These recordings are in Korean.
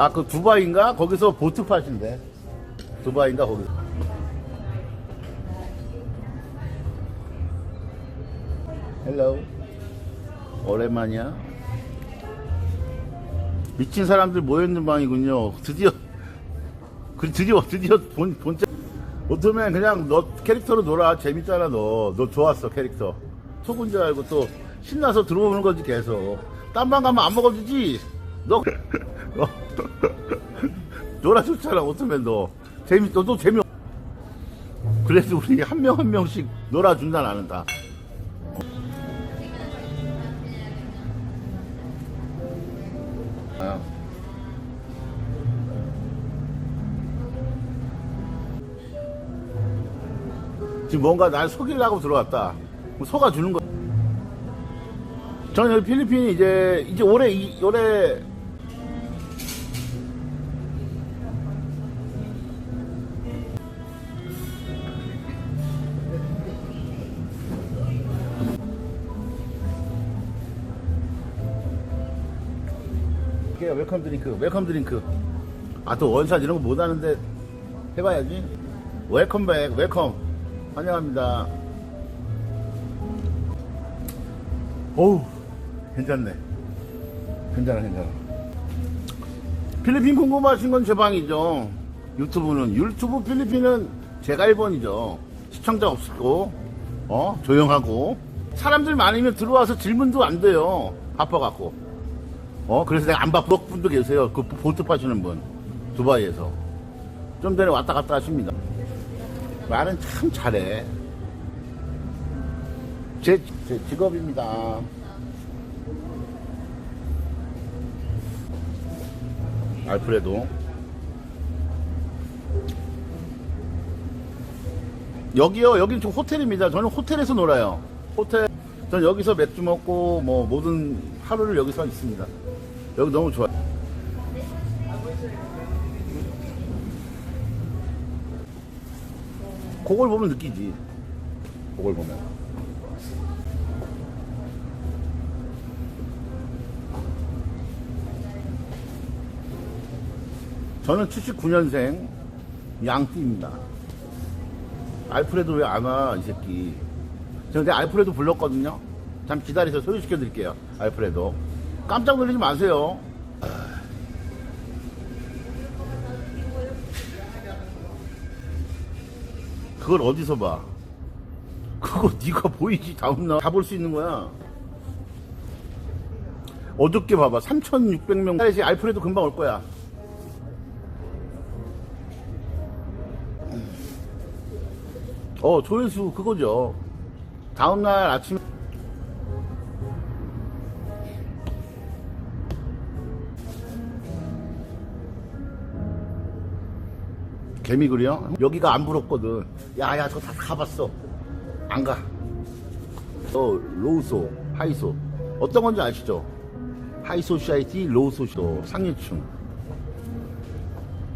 아, 그 두바이인가? 거기서 보트 파신대. 두바이인가, 거기. 헬로. 오랜만이야. 미친 사람들 모여있는 방이군요. 드디어, 그 드디어, 드디어 본, 본체. 오토맨 그냥 너 캐릭터로 놀아. 재밌잖아, 너. 너 좋았어, 캐릭터. 속은 줄 알고 또 신나서 들어오는 거지, 계속. 딴 방 가면 안 먹어주지? 너, 너 놀아줬잖아, 오토맨 너. 재밌, 너도 재미 그래도 우리 한 명 한 명씩 놀아준다, 나는 다. 아. 지금 뭔가 날 속이려고 들어왔다. 속아주는 거. 저는 필리핀이 이제, 이제 올해, 이- 올해, 웰컴 드링크, 웰컴 드링크. 아, 또 원샷 이런 거 못 하는데 해봐야지. 웰컴 백, 웰컴. 환영합니다. 어우, 괜찮네. 괜찮아, 괜찮아. 필리핀 궁금하신 건 제 방이죠. 유튜브는, 유튜브 필리핀은 제가 1번이죠. 시청자 없고, 어, 조용하고. 사람들 많으면 들어와서 질문도 안 돼요. 바빠갖고. 어, 그래서 내가 안 바쁜 분도 계세요. 그 보트 파시는 분. 두바이에서. 좀 전에 왔다 갔다 하십니다. 말은 참 잘해. 제, 제 직업입니다. 알프레도. 여기요, 여기는 좀 호텔입니다. 저는 호텔에서 놀아요. 호텔. 전 여기서 맥주 먹고, 뭐, 모든 하루를 여기서 있습니다. 여기 너무 좋아요. 그걸 보면 느끼지. 그걸 보면. 저는 79년생 양띠입니다. 알프레도 왜 안 와, 이 새끼. 제가 근데 알프레도 불렀거든요. 잠 기다리서 소개시켜 드릴게요. 알프레도. 깜짝 놀라지 마세요. 그걸 어디서 봐? 그거 네가 보이지 다음날 다 볼 수 있는 거야. 어저께 봐봐 3,600명 사이즈 알프레도 금방 올 거야. 어 조회수 그거죠. 다음날 아침 개미굴이요? 여기가 안 부럽거든. 야야 저거 다 가봤어. 안 가. 어 로우소, 하이소. 어떤 건지 아시죠? 하이소시아이티, 로우소쇼, 상류층.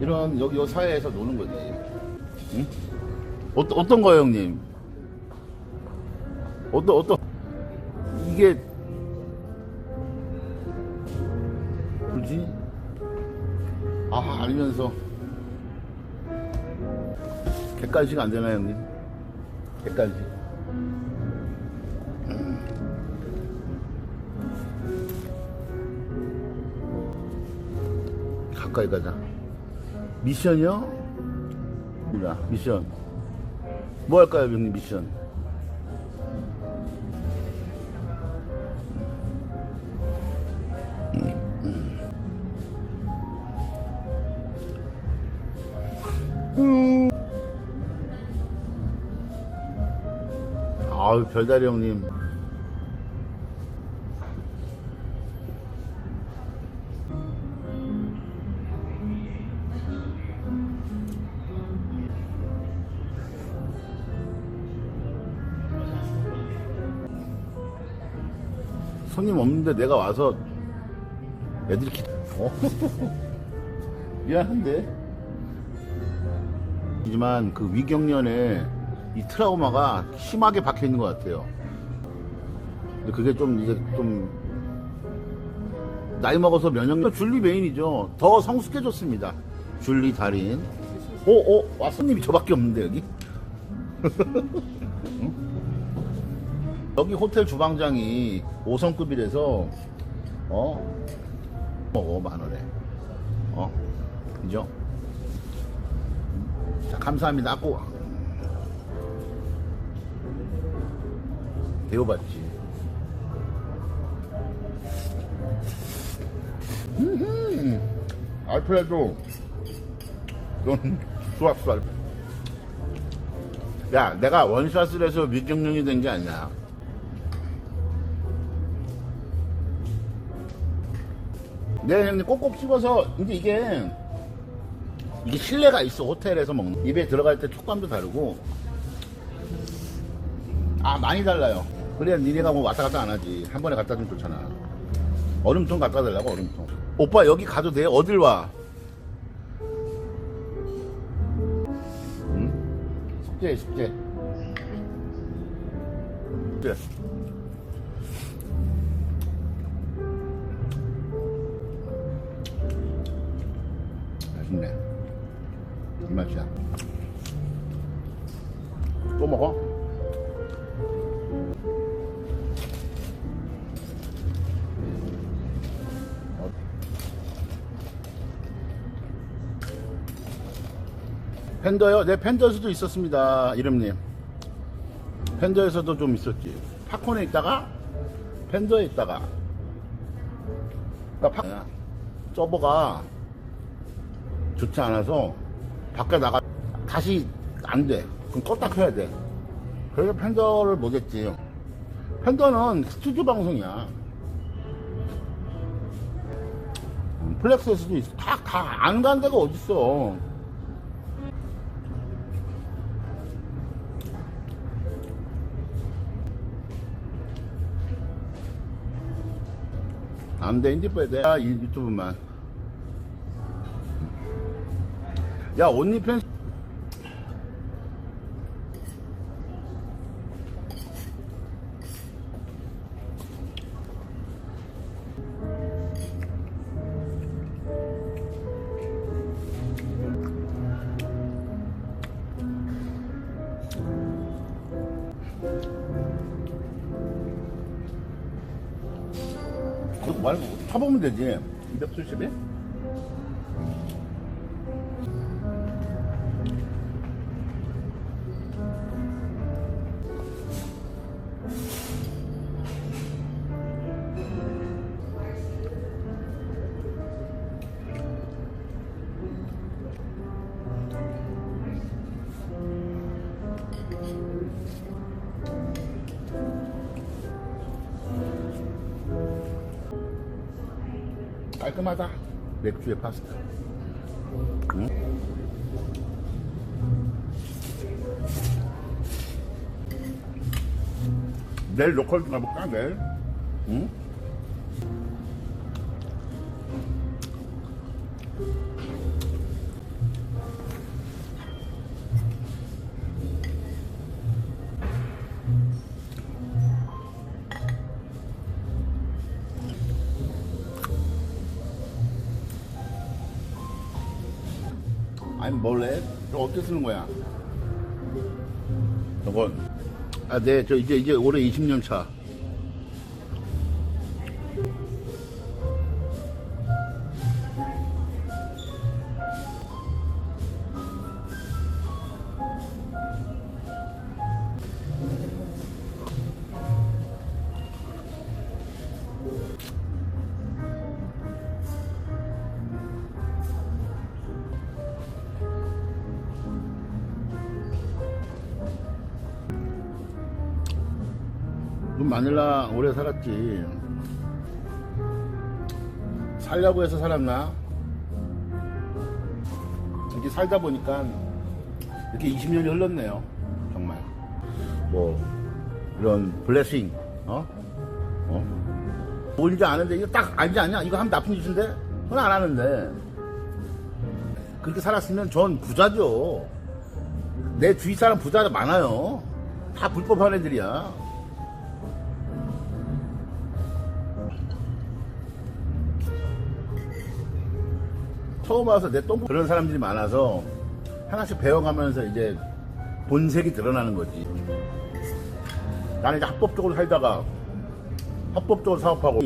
이런 여기 요 사회에서 노는 거지. 응? 어떤 어떤 거예요, 형님? 어떤 어떤 이게 뭐지? 아 알면서 객관식 안 되나요, 형님? 객관식. 가까이 가자. 미션이요? 미션. 뭐 할까요, 형님, 미션? 아유, 별다리 형님. 손님 없는데 내가 와서 애들이 기... 어? 미안한데 하지만 그 위경련에 이 트라우마가 심하게 박혀 있는 것 같아요. 근데 그게 좀 이제 좀 나이 먹어서 면역력 줄리 메인이죠. 더 성숙해졌습니다. 줄리 달인. 오, 오, 와, 손님이 저밖에 없는데, 여기? 응? 여기 호텔 주방장이 5성급이라서, 어? 먹어, 만 원에. 어? 그죠? 자, 감사합니다. 꼭. 배워봤지. 음, 알프레도 넌 좋았어. 알프레도. 야, 내가 원샷을 해서 미경영이 된 게 아니야. 내 형님 꼭꼭 씹어서 이제 이게 이게 신뢰가 있어 호텔에서 먹는 입에 들어갈 때 촉감도 다르고 아 많이 달라요 그래야 니네가 뭐 왔다 갔다 안 하지 한 번에 갖다 주면 좋잖아 얼음통 갖다 달라고 얼음통 오빠 여기 가도 돼? 어딜 와? 응? 숙제 숙제 숙제 맛있네 이 맛이야 또 먹어? 팬더요? 네, 팬더에서도 있었습니다, 이름님. 팬더에서도 좀 있었지. 팝콘에 있다가, 팬더에 있다가. 그러니까 팝, 서버가 좋지 않아서, 밖에 나가, 다시 안 돼. 그럼 껐다 켜야 돼. 그래서 팬더를 못 했지. 팬더는 스튜디오 방송이야. 음, 플렉스에서도 있어. 다, 다, 안 간 데가 어딨어. 안 돼. 아, 이 유튜브만. 야, 온리팬. 그 쳐보면 되지. 270에? 깔끔하다. 맥주에 파스타. 응? 내일 로컬 좀 가볼까, 내일? 응? 아니 뭘래? 저거 어떻게 쓰는 거야? 저건 아, 네, 저 이제 이제 올해 20년 차. 넌 마닐라 오래 살았지. 살려고 해서 살았나? 이렇게 살다 보니까 이렇게 20년이 흘렀네요. 정말. 뭐, 이런 블레싱, 어? 어? 뭔지 아는데, 이거 딱 알지 않냐? 이거 하면 나쁜 짓인데? 그건 안 하는데. 그렇게 살았으면 전 부자죠. 내 주위 사람 부자 많아요. 다 불법한 애들이야. 처음 와서 내 똥 그런 사람들이 많아서 하나씩 배워가면서 이제 본색이 드러나는 거지. 나는 이제 합법적으로 살다가 합법적으로 사업하고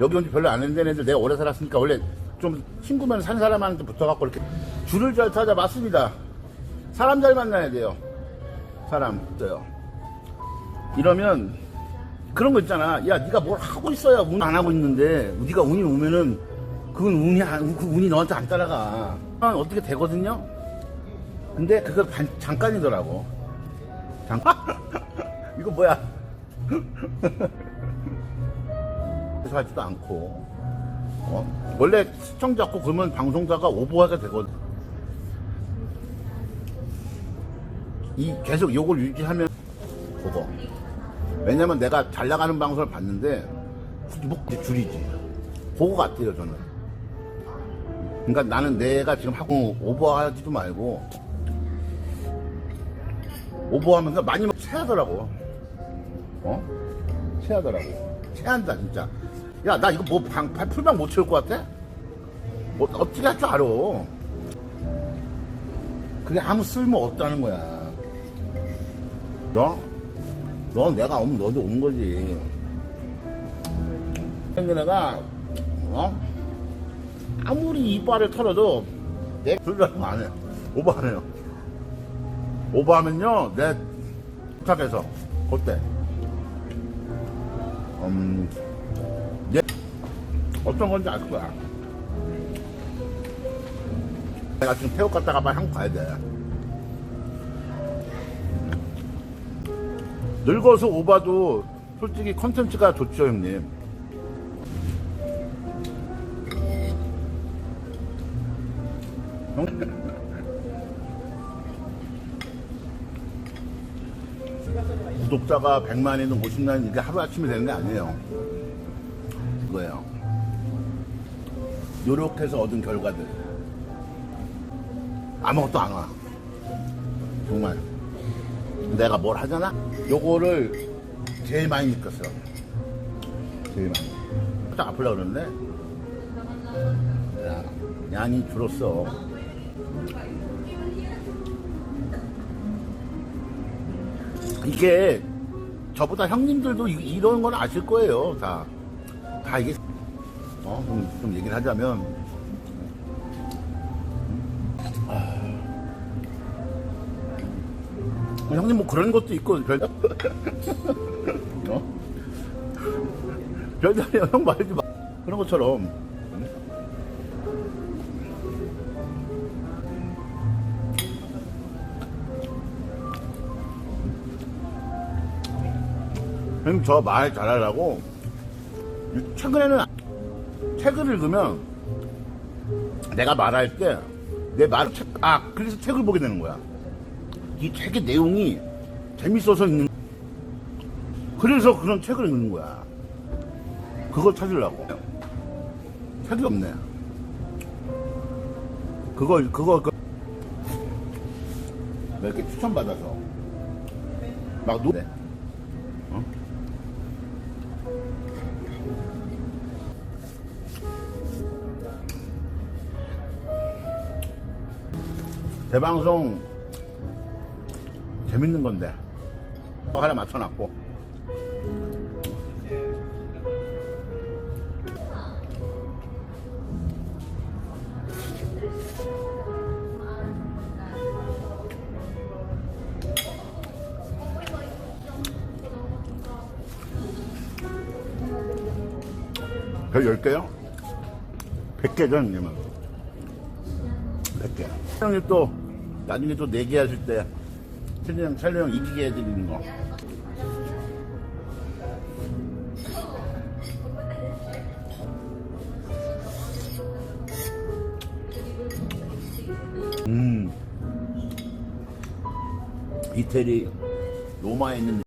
여기 온 지 별로 안 된다는 애들 내가 오래 살았으니까 원래 좀 친구면 산 사람한테 붙어갖고 이렇게 줄을 잘 찾아 맞습니다. 사람 잘 만나야 돼요. 사람 있어요. 이러면 그런 거 있잖아. 야, 네가 뭘 하고 있어야 운 안 하고 있는데 네가 운이 오면은 그건 운이 안, 그 운이 너한테 안 따라가. 어떻게 되거든요. 근데 그거 반- 잠깐이더라고. 잠깐. 이거 뭐야? 그래서 하지도 않고. 어? 원래 시청 잡고 그러면 방송사가 오버하게 되거든. 이 계속 요걸 유지하면 그거. 왜냐면 내가 잘 나가는 방송을 봤는데 뭐 줄이지. 그거 같아요 저는. 그러니까 나는 내가 지금 하고 오버하지도 말고 오버하면서 많이 체하더라고. 어? 체하더라고. 체한다 진짜. 야 나 이거 뭐 방, 방- 풀방 못 채울 것 같아? 뭐 어떻게 할 줄 알아? 그게 아무 쓸모 없다는 거야. 너? 넌 내가 오면 너도 오는 거지. 근데 내가, 어? 아무리 이빨을 털어도 내 불가능 안 해. 오버 안 해요. 오버하면요, 내 부탁해서, 그때. 음, 얘, 어떤 건지 알 거야. 내가 지금 태국 갔다가 빨리 한국 가야 돼. 늙어서 오바도 솔직히 컨텐츠가 좋죠, 형님. 구독자가 100만이든 50만이든 이게 하루아침에 되는 게 아니에요. 이거예요. 노력해서 얻은 결과들. 아무것도 안 와. 정말. 내가 뭘 하잖아? 요거를 제일 많이 느꼈어. 제일 많이. 살짝 아플라 그러는데, 야, 양이 줄었어. 이게 저보다 형님들도 이- 이런 건 아실 거예요, 다. 다 이게, 어, 좀, 좀 얘기를 하자면, 형님 뭐 그런 것도 있고 별 어? 별다리 형 말지 마. 그런 것처럼 형님 저 말 잘하라고. 최근에는 책을 읽으면 내가 말할 때 내 말, 책, 아, 그래서 책을 보게 되는 거야. 이 책의 내용이 재밌어서 읽는 그래서 그런 책을 읽는 거야. 그걸 찾으려고. 책이 없네. 그걸 그거 그, 왜 이렇게 추천받아서. 막 노, 네. 대방송 재밌는 건데. 하나 맞춰놨고. 별 10개요? 100개죠 형님은 100개. 형님 또 나중에 또 4개 하실 때 촬영, 촬영 이기게 해드리는 거. 음. 이태리 로마에 있는